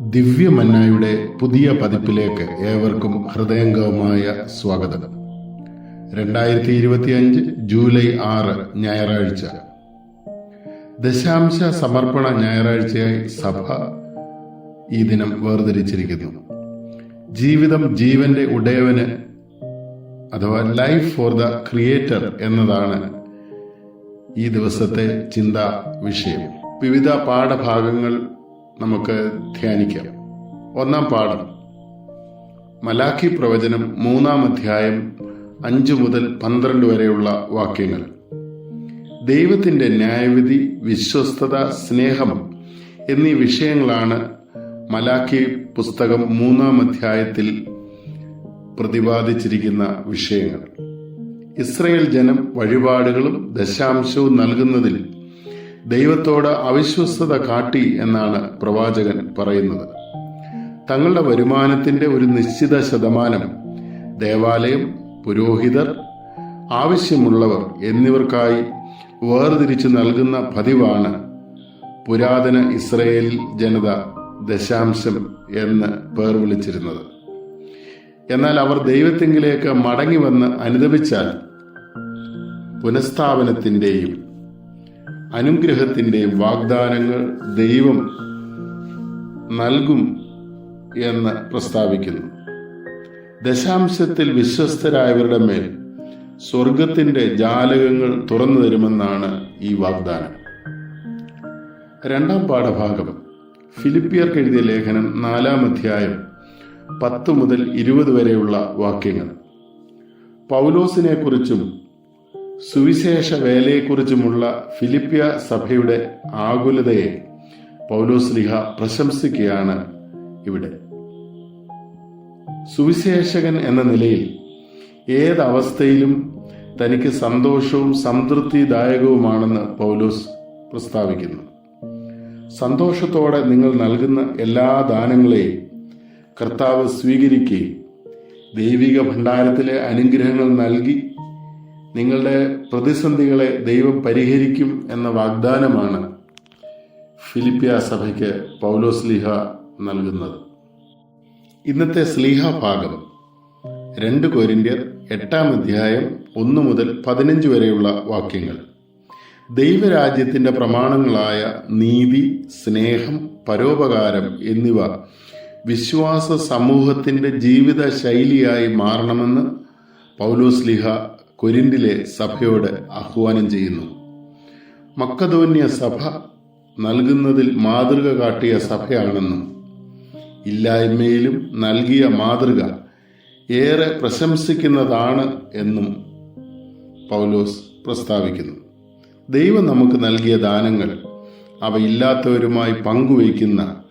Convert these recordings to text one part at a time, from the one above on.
ദിവ്യമന്നയുടെ പുതിയ പതിപ്പിലേക്ക് ഏവർക്കും ഹൃദയംഗവുമായ സ്വാഗതം. രണ്ടായിരത്തി ഇരുപത്തിയഞ്ച് ജൂലൈ ആറ് ഞായറാഴ്ച. ദശാംശ സമർപ്പണ ഞായറാഴ്ചയായി സഭ ഈ ദിനം വേർതിരിച്ചിരിക്കുന്നു. ജീവിതം ജീവന്റെ ഉടയവന് അഥവാ ലൈഫ് ഫോർ ദ ക്രിയേറ്റർ എന്നതാണ് ഈ ദിവസത്തെ ചിന്താ വിഷയം. വിവിധ പാഠഭാഗങ്ങൾ നമുക്ക് ധ്യാനിക്കാം. ഒന്നാം പാഠം. മലാഖി പ്രവചനം മൂന്നാം അധ്യായം അഞ്ചു മുതൽ പന്ത്രണ്ട് വരെയുള്ള വാക്യങ്ങൾ. ദൈവത്തിന്റെ ന്യായവിധി വിശ്വസ്തത സ്നേഹം എന്നീ വിഷയങ്ങളാണ് മലാഖി പുസ്തകം മൂന്നാം അധ്യായത്തിൽ പ്രതിപാദിച്ചിരിക്കുന്ന വിഷയങ്ങൾ. ഇസ്രയേൽ ജനം വഴിപാടുകളും ദശാംശവും നൽകുന്നതിൽ ദൈവത്തോട് അവിശ്വസ്തത കാട്ടി എന്നാണ് പ്രവാചകൻ പറയുന്നത്. തങ്ങളുടെ വരുമാനത്തിന്റെ ഒരു നിശ്ചിത ശതമാനം ദേവാലയം പുരോഹിതർ ആവശ്യമുള്ളവർ എന്നിവർക്കായി വേർതിരിച്ചു നൽകുന്ന പതിവാണ് പുരാതന ഇസ്രയേൽ ജനത ദശാംശം എന്ന് പേർ വിളിച്ചിരുന്നത്. എന്നാൽ അവർ ദൈവത്തെങ്കിലേക്ക് മടങ്ങി വന്ന് അനുദപിച്ചാൽ പുനഃസ്ഥാപനത്തിന്റെയും അനുഗ്രഹത്തിന്റെയും വാഗ്ദാനങ്ങൾ ദൈവം നൽകും എന്ന് പ്രസ്താവിക്കുന്നു. ദശാംശത്തിൽ വിശ്വസ്തരായവരുടെ മേൽ സ്വർഗത്തിന്റെ ജാലകങ്ങൾ തുറന്നു തരുമെന്നാണ് ഈ വാഗ്ദാനം. രണ്ടാം പാഠഭാഗം ഫിലിപ്പിയർക്ക് എഴുതിയ ലേഖനം നാലാം അധ്യായം പത്ത് മുതൽ ഇരുപത് വരെയുള്ള വാക്യങ്ങൾ. പൗലോസിനെ കുറിച്ചും സുവിശേഷ വേലയെക്കുറിച്ചുമുള്ള ഫിലിപ്പിയ സഭയുടെ ആകുലതയെ പൗലോസ് ലിഹ പ്രശംസിക്കുകയാണ് ഇവിടെ. സുവിശേഷകൻ എന്ന നിലയിൽ ഏതവസ്ഥയിലും തനിക്ക് സന്തോഷവും സംതൃപ്തിദായകവുമാണെന്ന് പൗലോസ് പ്രസ്താവിക്കുന്നു. സന്തോഷത്തോടെ നിങ്ങൾ നൽകുന്ന എല്ലാ ദാനങ്ങളെയും കർത്താവ് സ്വീകരിക്കുകയും ദൈവിക ഭണ്ഡാരത്തിലെ അനുഗ്രഹങ്ങൾ നൽകി നിങ്ങളുടെ പ്രതിസന്ധികളെ ദൈവം പരിഹരിക്കും എന്ന വാഗ്ദാനമാണ് ഫിലിപ്പിയ സഭയ്ക്ക് പൗലോ സ്ലീഹ നൽകുന്നത്. ഇന്നത്തെ സ്ലീഹ ഭാഗം രണ്ട് കോരിന്ത്യർ എട്ടാം അധ്യായം ഒന്ന് മുതൽ പതിനഞ്ച് വരെയുള്ള വാക്യങ്ങൾ. ദൈവരാജ്യത്തിന്റെ പ്രമാണങ്ങളായ നീതി സ്നേഹം പരോപകാരം എന്നിവ വിശ്വാസ സമൂഹത്തിന്റെ ജീവിത ശൈലിയായി മാറണമെന്ന് പൗലോസ് ലിഹ കൊരിന്തിലെ സഭയോട് ആഹ്വാനം ചെയ്യുന്നു. മക്കതോന്യ സഭ നൽകുന്നതിൽ മാതൃക കാട്ടിയ സഭയാണെന്നും ഇല്ലായ്മയിലും നൽകിയ മാതൃക ഏറെ പ്രശംസിക്കുന്നതാണ് എന്നും പൗലോസ് പ്രസ്താവിക്കുന്നു. ദൈവം നമുക്ക് നൽകിയ ദാനങ്ങൾ അവ ഇല്ലാത്തവരുമായി പങ്കുവയ്ക്കുന്ന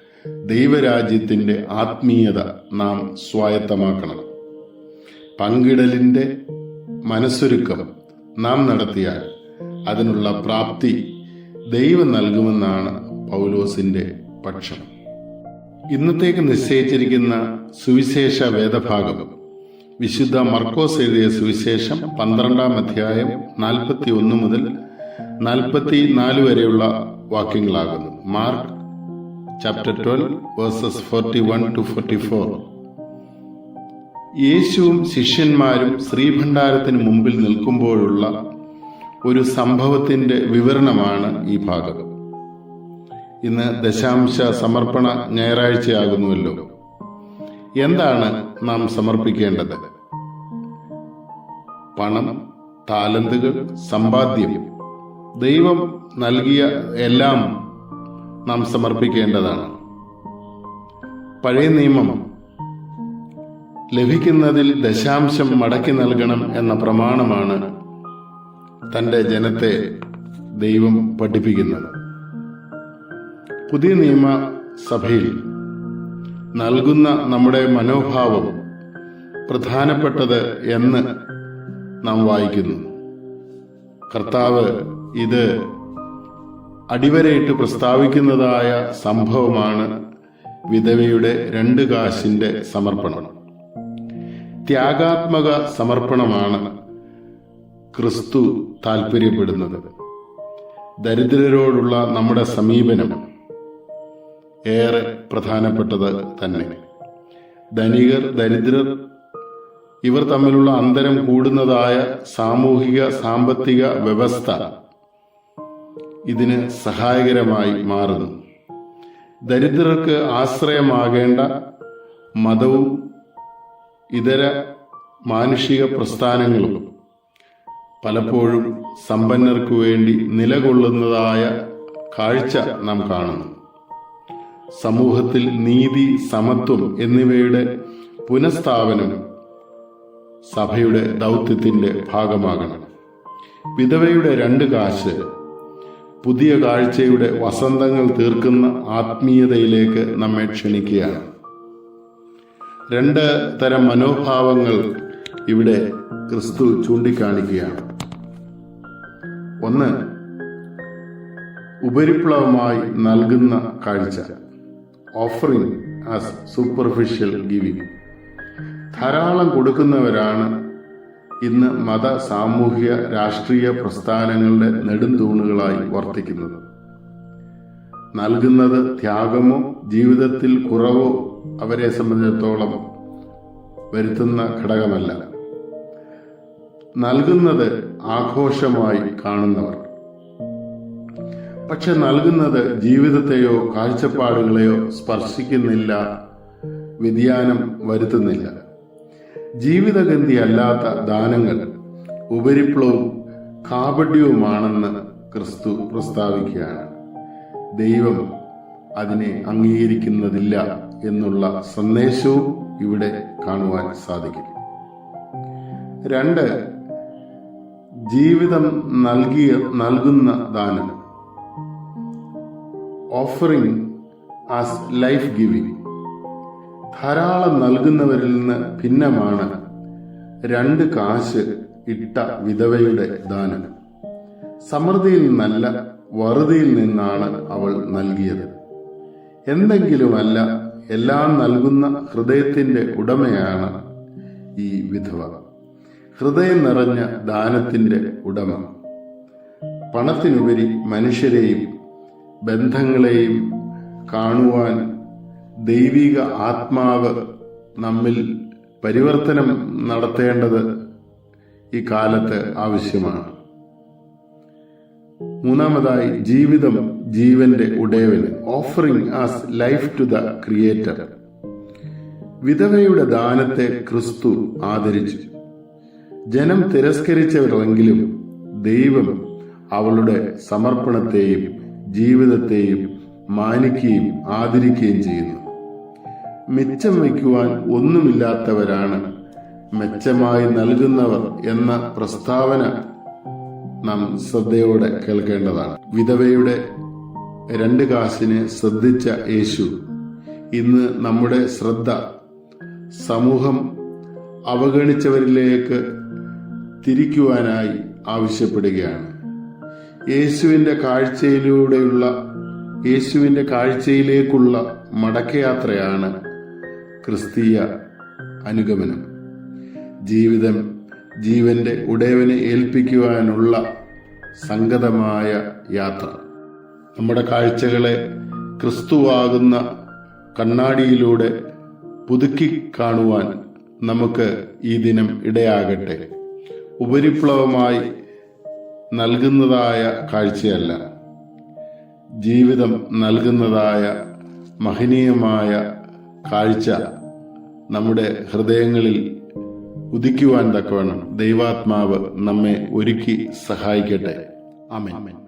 ദൈവരാജ്യത്തിന്റെ ആത്മീയത നാം സ്വായത്തമാക്കണം. പങ്കിടലിന്റെ മനസ്സൊരുക്കം നാം നടത്തിയാൽ അതിനുള്ള പ്രാപ്തി ദൈവം നൽകുമെന്നാണ് പൗലോസിന്റെ പക്ഷം. ഇന്നത്തേക്ക് നിശ്ചയിച്ചിരിക്കുന്ന സുവിശേഷ വേദഭാഗം. വിശുദ്ധ മർക്കോസ് എഴുതിയ സുവിശേഷം പന്ത്രണ്ടാം അധ്യായം നാൽപ്പത്തി ഒന്ന് മുതൽ നാൽപ്പത്തി നാല് വരെയുള്ള വാക്യങ്ങളാകുന്നു. Mark chapter twelve verses forty one to forty four. യേശുവും ശിഷ്യന്മാരും ശ്രീഭണ്ഡാരത്തിന് മുമ്പിൽ നിൽക്കുമ്പോഴുള്ള ഒരു സംഭവത്തിന്റെ വിവരണമാണ് ഈ ഭാഗം. ഇന്ന് ദശാംശ സമർപ്പണ ഞായറാഴ്ചയാകുന്നുവല്ലോ. എന്താണ് നാം സമർപ്പിക്കേണ്ടത്? പണം താലന്തുകൾ സമ്പാദ്യം ദൈവം നൽകിയ എല്ലാം നാം സമർപ്പിക്കേണ്ടതാണ്. പഴയ നിയമം ലഭിക്കുന്നതിൽ ദശാംശം മടക്കി നൽകണം എന്ന പ്രമാണമാണ് തന്റെ ജനത്തെ ദൈവം പഠിപ്പിക്കുന്നത്. പുതിയ നിയമ സഭയിൽ നൽകുന്ന നമ്മുടെ മനോഭാവം പ്രധാനപ്പെട്ടത് എന്ന് നാം വായിക്കുന്നു. കർത്താവ് ഇത് അടിവരയിട്ട് പ്രസ്താവിക്കുന്നതായ സംഭവമാണ് വിധവയുടെ രണ്ട് കാശിന്റെ സമർപ്പണം. ത്യാഗാത്മക സമർപ്പണമാണ് ക്രിസ്തു താല്പര്യപ്പെടുന്നത് ദരിദ്രരോടുള്ള നമ്മുടെ സമീപനം ഏറെ പ്രധാനപ്പെട്ടത് തന്നെ. ധനികർ ദരിദ്രർ ഇവർ തമ്മിലുള്ള അന്തരം കൂടുന്നതായ സാമൂഹിക സാമ്പത്തിക വ്യവസ്ഥ ഇതിന് സഹായകരമായി മാറുന്നു. ദരിദ്രർക്ക് ആശ്രയമാകേണ്ട മതവും ഇതര മാനുഷിക പ്രസ്ഥാനങ്ങളും പലപ്പോഴും സമ്പന്നർക്ക് വേണ്ടി നിലകൊള്ളുന്നതായ കാഴ്ച നാം കാണുന്നു. സമൂഹത്തിൽ നീതി സമത്വം എന്നിവയുടെ പുനഃസ്ഥാപനം സഭയുടെ ദൗത്യത്തിന്റെ ഭാഗമാകണം. വിധവയുടെ രണ്ട് കാശ് പുതിയ കാഴ്ചയുടെ വസന്തങ്ങൾ തീർക്കുന്ന ആത്മീയതയിലേക്ക് നമ്മെ ക്ഷണിക്കുകയാണ്. രണ്ട് തരം മനോഭാവങ്ങൾ ഇവിടെ ക്രിസ്തു ചൂണ്ടിക്കാണിക്കുകയാണ്. ഒന്ന് ഉപരിപ്ലവമായി നൽകുന്ന കാഴ്ച ഓഫറിംഗ് ആസ് സൂപ്പർഫിഷ്യൽ ഗിവിംഗ് ധാരാളം കൊടുക്കുന്നവരാണ് ഇന്ന് മത സാമൂഹ്യ രാഷ്ട്രീയ പ്രസ്ഥാനങ്ങളുടെ നെടുംതൂണുകളായി വർത്തിക്കുന്നത്. നൽകുന്നത് ത്യാഗമോ ജീവിതത്തിൽ കുറവോ അവരെ സംബന്ധിച്ചിടത്തോളം വരുത്തുന്ന ഘടകമല്ല. നൽകുന്നത് ആഘോഷമായി കാണുന്നവർ. പക്ഷെ നൽകുന്നത് ജീവിതത്തെയോ കാഴ്ചപ്പാടുകളെയോ സ്പർശിക്കുന്നില്ല വ്യതിയാനം വരുത്തുന്നില്ല. ജീവിതഗന്ധി അല്ലാത്ത ദാനങ്ങൾ ഉപരിപ്ലവും കാപട്യവുമാണെന്ന് ക്രിസ്തു പ്രസ്താവിക്കുകയാണ്. ദൈവം അതിനെ അംഗീകരിക്കുന്നതില്ല. എന്നുള്ള സന്ദേശവും ഇവിടെ കാണുവാൻ സാധിക്കും. രണ്ട് ജീവിതം നൽകിയ നൽകുന്ന ദാനം. ഓഫറിംഗ് ആസ് ലൈഫ് ഗിവിംഗ് ധാരാളം നൽകുന്നവരിൽ നിന്ന് ഭിന്നമാണ് രണ്ട് കാശ് ഇട്ട വിധവയുടെ ദാനം. സമൃദ്ധിയിൽ നിന്നല്ല വറുതിയിൽ നിന്നാണ് അവൾ നൽകിയത്. എന്തെങ്കിലുമല്ല എല്ലാം നൽകുന്ന ഹൃദയത്തിന്റെ ഉടമയാണ് ഈ വിധവ. ഹൃദയം നിറഞ്ഞ ദാനത്തിന്റെ ഉടമ. പണത്തിനുപരി മനുഷ്യരെയും ബന്ധങ്ങളെയും കാണുവാൻ ദൈവിക ആത്മാവ് നമ്മിൽ പരിവർത്തനം നടത്തേണ്ടത് ഈ കാലത്ത് ആവശ്യമാണ്. മൂന്നാമതായി ജീവിതം ജീവന്റെ ഉടയവന് offering as life to the creator വിധവയുടെ ദാനത്തെ ക്രിസ്തു ആദരിച്ചു. ജനം തിരസ്കരിച്ചവരെങ്കിലും ദൈവം അവളുടെ സമർപ്പണത്തെയും ജീവിതത്തെയും മാനിക്കുകയും ആദരിക്കുകയും ചെയ്യുന്നു. മിച്ചം വയ്ക്കുവാൻ ഒന്നുമില്ലാത്തവരാണ് മെച്ചമായി നൽകുന്നവർ എന്ന പ്രസ്താവന നാം ശ്രദ്ധയോടെ കേൾക്കേണ്ടതാണ്. വിധവയുടെ രണ്ട് കാശിനെ ശ്രദ്ധിച്ച യേശു ഇന്ന് നമ്മുടെ ശ്രദ്ധ സമൂഹം അവഗണിച്ചവരിലേക്ക് തിരിക്കുവാനായി ആവശ്യപ്പെടുകയാണ്. യേശുവിന്റെ കാഴ്ചയിലൂടെയുള്ള യേശുവിന്റെ കാഴ്ചയിലേക്കുള്ള മടക്കയാത്രയാണ് ക്രിസ്തീയ അനുഗമനം. ജീവിതം ജീവന്റെ ഉടയവനെ ഏൽപ്പിക്കുവാനുള്ള സംഗതമായ യാത്ര. നമ്മുടെ കാഴ്ചകളെ ക്രിസ്തുവാകുന്ന കണ്ണാടിയിലൂടെ പുതുക്കി കാണുവാൻ നമുക്ക് ഈ ദിനം ഇടയാകട്ടെ. ഉപരിപ്ലവമായി നൽകുന്നതായ കാഴ്ചയല്ല ജീവിതം നൽകുന്നതായ മഹനീയമായ കാഴ്ച നമ്മുടെ ഹൃദയങ്ങളിൽ ഉദിക്കുവാൻ തക്കവണ്ണം ദൈവാത്മാവ് നമ്മെ ഒരുക്കി സഹായിക്കട്ടെ. ആമേൻ.